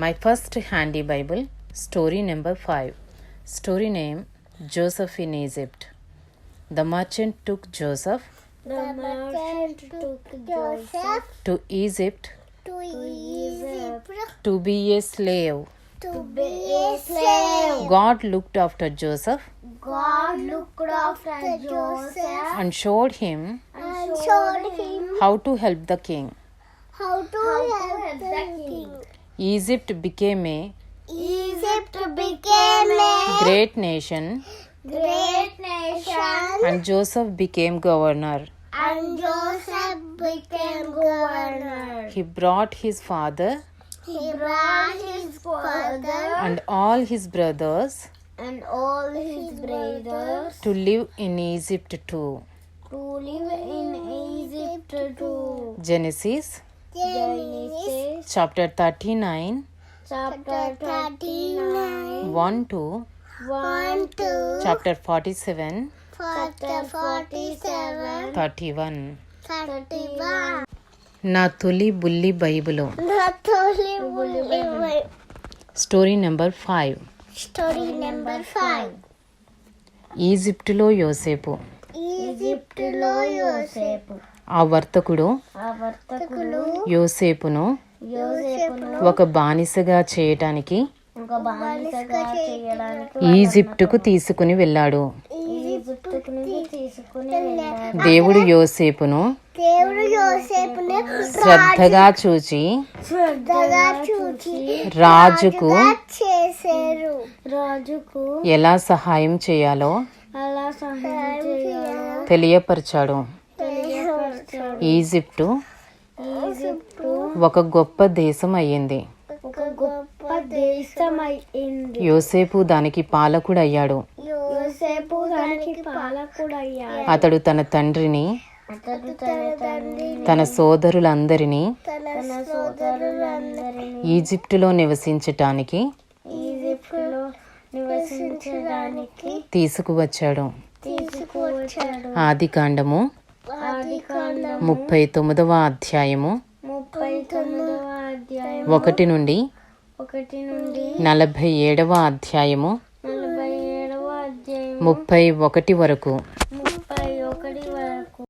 My first handy Bible, story number 5. Story name Joseph in Egypt. The merchant took Joseph The merchant took Joseph to Egypt to Egypt to be a slave. to be a slave. God looked after Joseph God looked after Joseph and showed him and showed him how to help the king. how to help the king. Egypt became a Egypt became a great nation great nation and Joseph became governor. and Joseph became governor. He brought his father He brought his father and all his brothers and all his brothers to live in Egypt too. to live in Egypt too. Genesis Genesis chapter thirty nine chapter one two one two chapter forty seven thirty one నా తొలి బుల్లి Bible. Story number five story number five ఈజిప్టులో యోసేపు. ఆ వర్తకుడు యోసేపును ఒక బానిసగా చేయటానికి ఒక బానిసగా చేయడానికి ఈజిప్టుకు తీసుకుని వెళ్ళాడు. దేవుడు యోసేపును దేవుడు యోసేపుని శ్రద్ధగా చూచి శ్రద్ధగా చూచి రాజుకు రాజుకు ఎలా సహాయం చేయాలో తెలియపరిచాడు. ఈజిప్టు ఒక గొప్ప దేశం అయ్యింది. యోసేపు దానికి దానికి పాలకుడయ్యాడు. అతడు తన తండ్రిని తన సోదరులందరినీ ఈజిప్టులో నివసించటానికి తీసుకువచ్చాడు. తీసుకువచ్చాడు. ఆది కాండము ముప్పై తొమ్మిదవ అధ్యాయము. ఒకటి నుండి నలభై ఏడవ అధ్యాయము. ముప్పై ఒకటి వరకు.